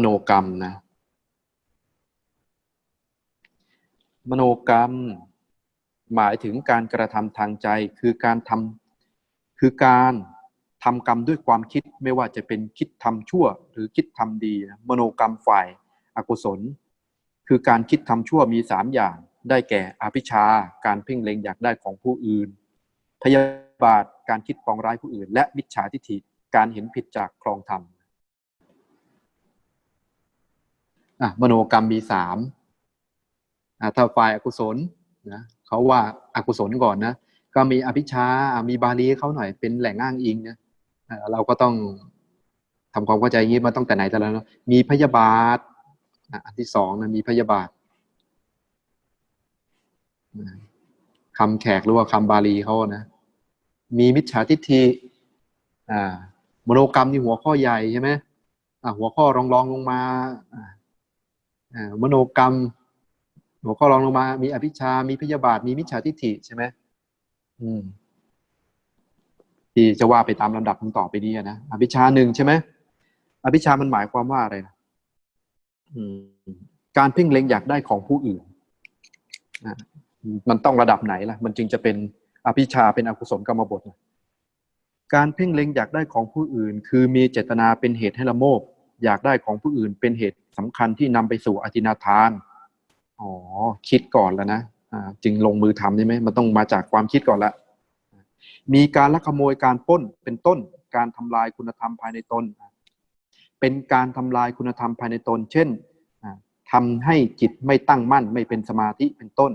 มโนกรรมนะ มโนกรรม หมายถึงการกระทำทางใจคือการทำคือการทำกรรมด้วยความคิดไม่ว่าจะเป็นคิดทำชั่ว หรือคิดทำดีนะมโนกรรมฝ่ายอากุศล คือการคิดทำชั่วมีสามอย่าง ได้แก่อภิชา การเพ่งเล็งอยากได้ของผู้อื่น พยาบาทการคิดปองร้ายผู้อื่น และมิจฉาทิฏฐิการเห็นผิดจากครองธรรม อะมโนกรรมมีสามอะถ้าฝ่ายอกุศลนะเขาว่าอากุศลก่อนนะก็มีอภิชามีบาลีเขาหน่อยเป็นแหล่งอ้างอิงนะะเราก็ต้องทำความเข้าใจอย่างนี้มาตั้งแต่ไหนแต่แล้วเนะมีพยาบาทอันที่สองนะมีพยาบาทนะคำแขกหรือว่าคำบาลีเขานะ มีมิจฉาทิฏฐิอ่ามโนกรรมนี่หัวข้อใหญ่ใช่ไหมอ่าหัวข้อรองรองลงมาอ่า มโนกรรมหัวข้อรองลงมา มีอภิชา มีพยาบาท มีมิจฉาทิฏฐิใช่ไหมอืมที่จะว่าไปตามลำดับต่อไปนี้นะ อภิชาหนึ่งใช่ไหมอภิชามันหมายความว่าอะไรนะการเพ่งเล็งอยากได้ของผู้อื่น มันต้องระดับไหนล่ะ มันจึงจะเป็นอภิชาเป็นอกุศลกรรมบทนะการเพ่งเล็งอยากได้ของผู้อื่น คือมีเจตนาเป็นเหตุให้ละโมบ อยากได้ของผู้อื่นเป็นเหตุสำคัญที่นำไปสู่อธินาทาน อ๋อ คิดก่อนแล้วนะจึงลงมือทำใช่ไหมมันต้องมาจากความคิดก่อนละ มีการลักขโมยการป้นเป็นต้น การทำลายคุณธรรมภายในตน เป็นการทำลายคุณธรรมภายในตน เช่นอ่าทำให้จิตไม่ตั้งมั่นไม่เป็นสมาธิเป็นต้น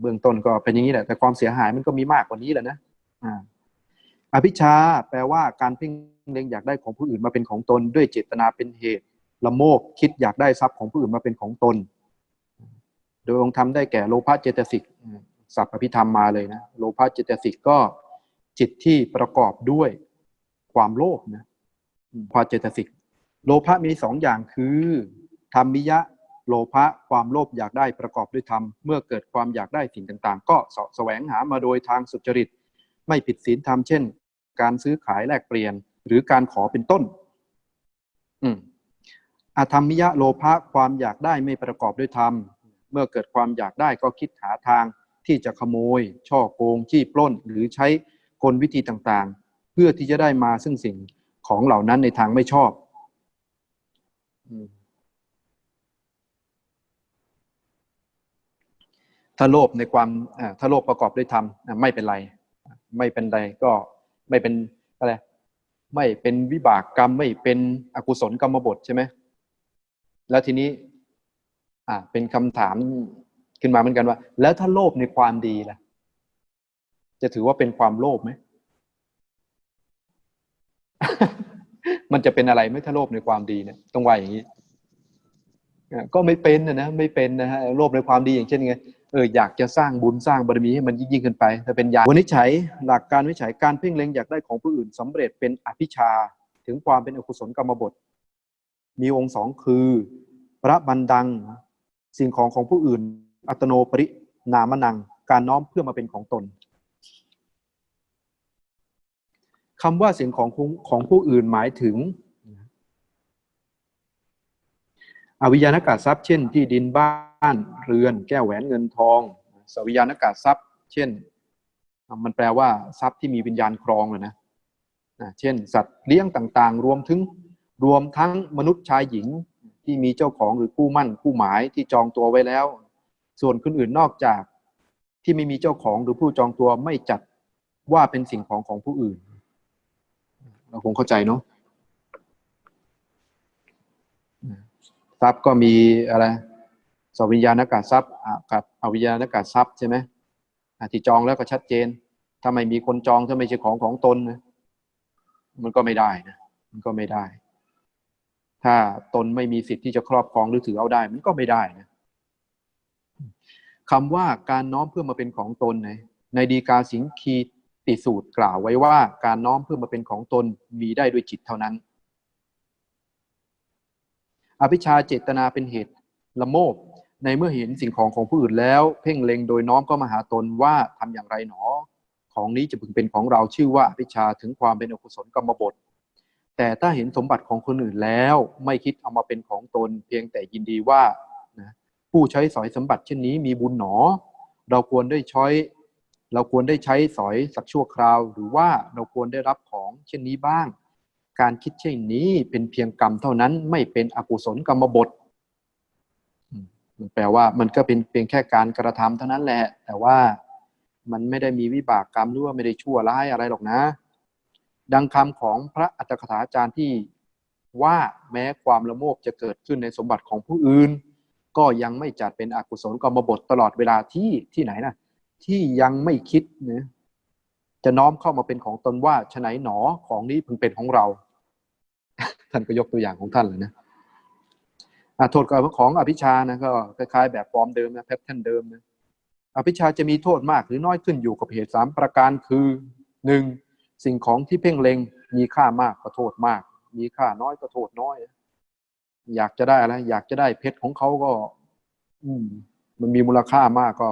เบื้องต้นก็เป็นอย่างนี้แหละ แต่ความเสียหายมันก็มีมากกว่านี้แหละนะ อภิชาแปลว่าการเพ่งเล็งอยากได้ของผู้อื่นมาเป็นของตน ด้วยเจตนาเป็นเหตุ ละโมบคิดอยากได้ทรัพย์ของผู้อื่นมาเป็นของตน โดยองค์ธรรมได้แก่โลภะเจตสิกอืมศัพท์อภิธรรมมาเลยนะโลภะเจตสิกก็จิตที่ประกอบด้วยความโลภนะอืมพอเจตสิกโลภะมีสองอย่างคือธรรมิยะโลภะความโลภอยากได้ประกอบด้วยธรรม เมื่อเกิดความอยากได้สิ่งต่าง ๆ ก็สะแสวงหามาโดยทางสุจริต ไม่ผิดศีลธรรมเช่น การซื้อขายแลกเปลี่ยน หรือการขอเป็นต้น อืมอธรรมิยะโลภะความอยากได้ไม่ประกอบด้วยธรรม เมื่อเกิดความอยากได้ก็คิดหาทางที่จะขโมย ช่อโกง จี้ปล้น หรือใช้กลวิธีต่างๆ เพื่อที่จะได้มาซึ่งสิ่งของเหล่านั้นในทางไม่ชอบถ้าโลภในความถ้าโลภประกอบด้วยธรรมไม่เป็นไร ไม่เป็นไรก็ ไม่เป็นอะไรไม่เป็นวิบากกรรมไม่เป็นอกุศลกรรมบทใช่ไหมแล้วทีนี้ อ่า เป็นคำถามขึ้นมาเหมือนกันว่า แล้วถ้าโลภในความดีล่ะ จะถือว่าเป็นความโลภไหมมันจะเป็นอะไรไหมถ้าโลภในความดีเนี่ยต้องว่าอย่างนี้ก็ไม่เป็นนะนะไม่เป็นนะฮะโลภในความดีอย่างเช่นไง เอออยากจะสร้างบุญสร้างบารมีให้มันยิ่งๆขึ้นไปถ้าเป็นญาณวันนี้ใช้หลักการวินิจฉัยการเพ่งเล็งอยากได้ของผู้อื่นสำเร็จเป็นอภิชาถึงความเป็นอกุศลกรรมบท มีองค์สองคือ พระบันดัง สิ่งของของผู้อื่น อัตโนปรินามนัง การน้อมเพื่อมาเป็นของตนคำว่าสิ่งของของผู้อื่นหมายถึง อวิญญาณกาศทรัพย์เช่นที่ดินบ้านเรือน แก้วแหวนเงินทองสวิญญาณกาศทรัพย์ เช่น มันแปลว่าทรัพย์ที่มีวิญญาณครองเลยนะเช่น สัตว์เลี้ยงต่างๆ รวมถึงรวมทั้งมนุษย์ชายหญิงที่มีเจ้าของหรือคู่มั่นคู่หมายที่จองตัวไว้แล้ว ส่วนคนอื่นนอกจากที่ไม่มีเจ้าของหรือผู้จองตัวไม่จัดว่าเป็นสิ่งของของผู้อื่น เราคงเข้าใจเนาะ ทรัพย์ก็มีอะไรสวิญญาณกาศทรัพย์กับอวิญญาณกาศทรัพย์ใช่ไหมที่จองแล้วก็ชัดเจน ถ้าไม่มีคนจองถ้าไม่ใช่ของของตนนะมันก็ไม่ได้นะมันก็ไม่ได้ ถ้าตนไม่มีสิทธิ์ที่จะครอบครองหรือถือเอาได้ มันก็ไม่ได้นะคำว่าการน้อมเพื่อมาเป็นของตนในในดีกาสิงคีติสูตรกล่าวไว้ว่า การน้อมเพื่อมาเป็นของตนมีได้ด้วยจิตเท่านั้น อภิชาเจตนาเป็นเหตุละโมบ ในเมื่อเห็นสิ่งของของผู้อื่นแล้ว เพ่งเล็งโดยน้อมก็มาหาตนว่าทำอย่างไรหนอ ของนี้จะพึงเป็นของเราชื่อว่าอภิชาถึงความเป็นอกุศลกรรมบท แต่ถ้าเห็นสมบัติของคนอื่นแล้ว ไม่คิดเอามาเป็นของตน เพียงแต่ยินดีว่าผู้ใช้สอยสมบัติเช่นนี้มีบุญหนอ เราควรได้ใช้เราควรได้ใช้สอยสักชั่วคราว หรือว่าเราควรได้รับของเช่นนี้บ้าง การคิดเช่นนี้เป็นเพียงกรรมเท่านั้นไม่เป็นอกุศลกรรมบทมันแปลว่ามันก็เป็นเพียงแค่การกระทำเท่านั้นแหละ แต่ว่ามันไม่ได้มีวิบากกรรมหรือว่าไม่ได้ชั่วร้ายอะไรหรอกนะ ดังคำของพระอัตถกถาจารย์ที่ว่าแม้ความละโมบจะเกิดขึ้นในสมบัติของผู้อื่น ก็ยังไม่จัดเป็นอกุศลกรรมบทตลอดเวลาที่ที่ไหนนะที่ยังไม่คิดนะจะน้อมเข้ามาเป็นของตนว่าฉะไหนหนอของนี้พึงเป็นของเรา ท่านก็ยกตัวอย่างของท่านเลยนะโทษของอภิชานะก็คล้ายๆ แบบฟอร์มเดิมนะแพทเทิร์นเดิมนะอภิชาจะมีโทษมากหรือน้อยขึ้นอยู่กับเหตุสามประการคือหนึ่งสิ่งของที่เพ่งเล็ง มีค่ามากก็โทษมาก มีค่าน้อยก็โทษน้อย อยากจะได้อะไรอยากจะได้เพชรของเขาก็ อืม มันมีมูลค่ามากก็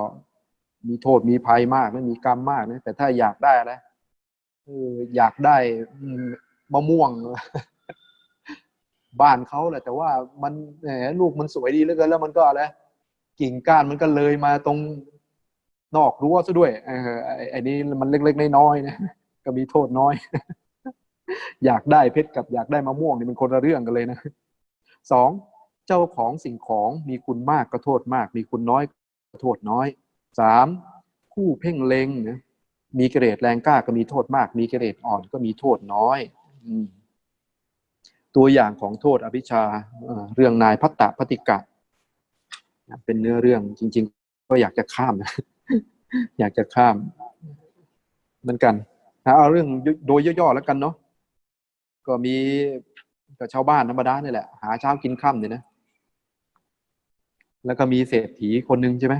มีโทษมีภัยมากนะมีกรรมมากนะแต่ถ้าอยากได้อะไรเอออยากได้มะม่วง บ้านเขาแหละแต่ว่ามันแหมลูกมันสวยดีเหลือเกินแล้วมันก็อะไรกิ่งก้านมันก็เลยมาตรงนอกรั้วซะด้วยเออไอ้ไอนี้มันเล็กๆน้อยๆนะก็มีโทษน้อย อยากได้เพชรกับอยากได้มะม่วงนี่มันคนละเรื่องกันเลยนะสองเจ้าของสิ่งของมีคุณมากก็โทษมาก มีคุณน้อยก็โทษน้อยสามผู้เพ่งเล็งนะมีเกิเลสแรงกล้าก็มีโทษมาก มีเกิเลสอ่อนก็มีโทษน้อย อืม ตัวอย่างของโทษอภิชาเรื่องนายพัตตะพติกะนะเป็นเนื้อเรื่องจริง ๆ ก็อยากจะข้ามนะอยากจะข้ามเหมือนกันนะเอาเรื่องโดยย่อๆแล้วกันเนาะก็มีกับชาวบ้านธรรมดาเนี่ยแหละ หาเช้ากินค่ำเนี่ยนะ แล้วก็มีเศรษฐีคนหนึ่งใช่ไหม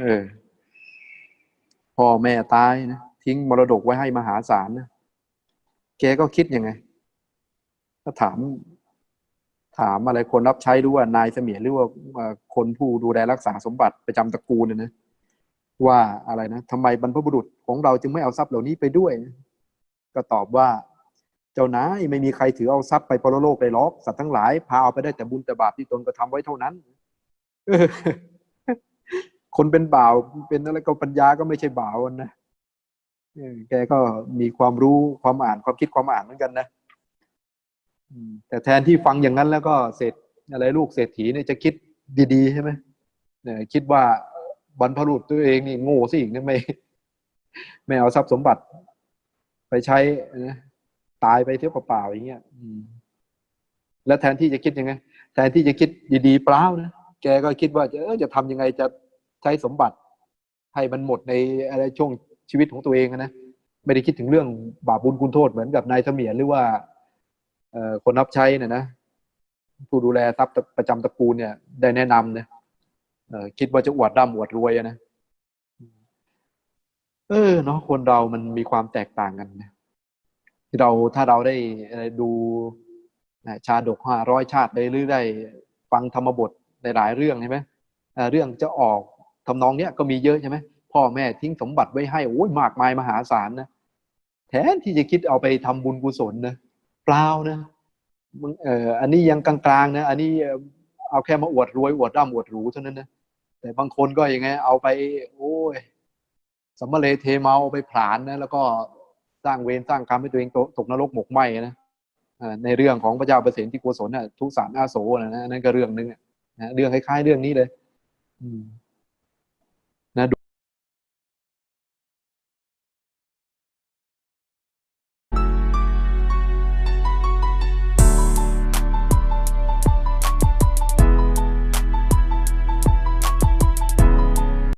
เออพ่อแม่ตายนะทิ้งมรดกไว้ให้มหาศาลนะแกก็คิดยังไง ก็ถาม ถามอะไรคนรับใช้หรือว่านายเสมียนหรือว่าคนผู้ดูแลรักษาสมบัติประจำตระกูลเนี่ยนะว่าอะไรนะทำไมบรรพบุรุษของเราจึงไม่เอาทรัพย์เหล่านี้ไปด้วย ก็ตอบว่า เจ้านายไม่มีใครถือเอาทรัพย์ไปปรโลกได้หรอกสัตว์ทั้งหลายพาเอาไปได้แต่บุญแต่บาปที่ตนกระทำไว้เท่านั้นคนเป็นบ่าวเป็นอะไรก็ปัญญาก็ไม่ใช่บ่าวนะแกก็มีความรู้ความอ่านความคิดความอ่านเหมือนกันนะ แต่แทนที่ฟังอย่างนั้นแล้วก็เศรษฐอะไรลูกเศรษฐีเนี่ยจะคิดดีๆใช่ไหมเนี่ยคิดว่าบรรพบุรุษตัวเองนี่โง่สิอีกเนี่ยไม่ไม่เอาทรัพย์สมบัติ ไปใช้นะตายไปเที่ยวเปล่าๆอย่างเงี้ยแล้วแทนที่จะคิดยังไง แทนที่จะคิดดีๆเปล่านะแกก็คิดว่าจะจะทำยังไงจะใช้สมบัติ ให้มันหมดในอะไรช่วงชีวิตของตัวเองนะไม่ได้คิดถึงเรื่องบาปบุญคุณโทษเหมือนกับนายเสมียนหรือว่า คนรับใช้เนี่ยนะผู้ดูแลทรัพย์ประจำตระกูลเนี่ย ได้แนะนำนะเอ่อคิดว่าจะอวดร่ำอวดรวยนะเออเนาะคนเรามันมีความแตกต่างกันนะเราถ้าเราได้ดูชาดกห้าร้อยชาติได้หรือได้ฟังธรรมบทในหลายเรื่องใช่ไหมเเรื่องจะออกทำนองเนี้ยก็มีเยอะใช่ไหมพ่อแม่ทิ้งสมบัติไว้ให้โอ้ยมากมายมหาศาลนะแทนที่จะคิดเอาไปทำบุญกุศลนะ เปล่านะมึงเอออันนี้ยังกลางๆนะอันนี้เอาแค่มาอวดรวยอวดร่ำอวดหรูเท่านั้นนะแต่บางคนก็ยังไง เอาไป โอ้ยสมมาเลเทเมาเอาไปผลาญนะแล้วก็สร้างเวรสร้างกรรมให้ตัวเองตกนรกหมกไหมนะในเรื่องของพระเจ้าเปรตที่โกศลน่ะทุสานอาโศนะนะนั่นก็เรื่องหนึงนะเรื่องคล้ายๆเรื่องนี้เลย อืม